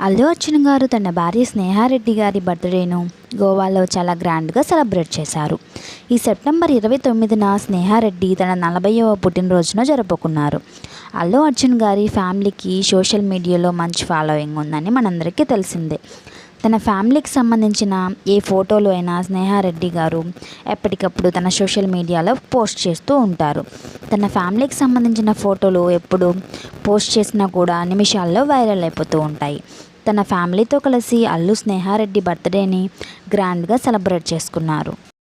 అల్లు అర్జున్ గారు తన భార్య స్నేహారెడ్డి గారి బర్త్డేను గోవాలో చాలా గ్రాండ్గా సెలబ్రేట్ చేశారు. ఈ సెప్టెంబర్ ఇరవై తొమ్మిదిన స్నేహారెడ్డి తన నలభైవ పుట్టినరోజున జరుపుకున్నారు. అల్లు అర్జున్ గారి ఫ్యామిలీకి సోషల్ మీడియాలో మంచి ఫాలోయింగ్ ఉందని మనందరికీ తెలిసిందే. తన ఫ్యామిలీకి సంబంధించిన ఏ ఫోటోలు అయినా స్నేహారెడ్డి గారు ఎప్పటికప్పుడు తన సోషల్ మీడియాలో పోస్ట్ చేస్తూ ఉంటారు. తన ఫ్యామిలీకి సంబంధించిన ఫోటోలు ఎప్పుడు పోస్ట్ చేసినా కూడా నిమిషాల్లో వైరల్ అయిపోతూ ఉంటాయి. తన ఫ్యామిలీతో కలిసి అల్లు స్నేహారెడ్డి బర్త్డేని గ్రాండ్గా సెలబ్రేట్ చేసుకున్నారు.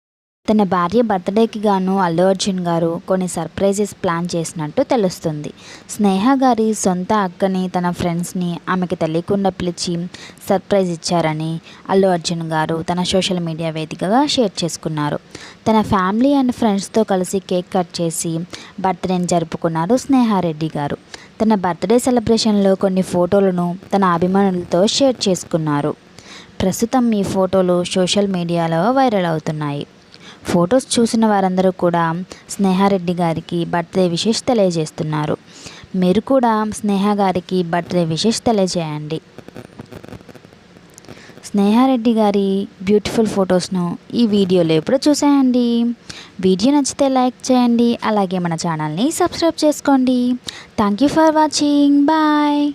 తన భార్య బర్త్డేకి గాను అల్లు అర్జున్ గారు కొన్ని సర్ప్రైజెస్ ప్లాన్ చేసినట్టు తెలుస్తుంది. స్నేహ గారి సొంత అక్కని తన ఫ్రెండ్స్ని ఆమెకి తెలియకుండా పిలిచి సర్ప్రైజ్ ఇచ్చారని అల్లు అర్జున్ గారు తన సోషల్ మీడియా వేదికగా షేర్ చేసుకున్నారు. తన ఫ్యామిలీ అండ్ ఫ్రెండ్స్తో కలిసి కేక్ కట్ చేసి బర్త్డేని జరుపుకున్నారు స్నేహారెడ్డి గారు. తన బర్త్డే సెలబ్రేషన్లో కొన్ని ఫోటోలను తన అభిమానులతో షేర్ చేసుకున్నారు. ప్రస్తుతం ఈ ఫోటోలు సోషల్ మీడియాలో వైరల్ అవుతున్నాయి. ఫొటోస్ చూసిన వారందరూ కూడా స్నేహారెడ్డి గారికి బర్త్డే విషెస్ తెలియజేస్తున్నారు. మీరు కూడా స్నేహ గారికి బర్త్డే విషెస్ తెలియజేయండి. స్నేహారెడ్డి గారి బ్యూటిఫుల్ ఫొటోస్ను ఈ వీడియోలో ఎప్పుడు చూసేయండి. వీడియో నచ్చితే లైక్ చేయండి. అలాగే మన ఛానల్ని సబ్స్క్రైబ్ చేసుకోండి. Thank you for watching. Bye.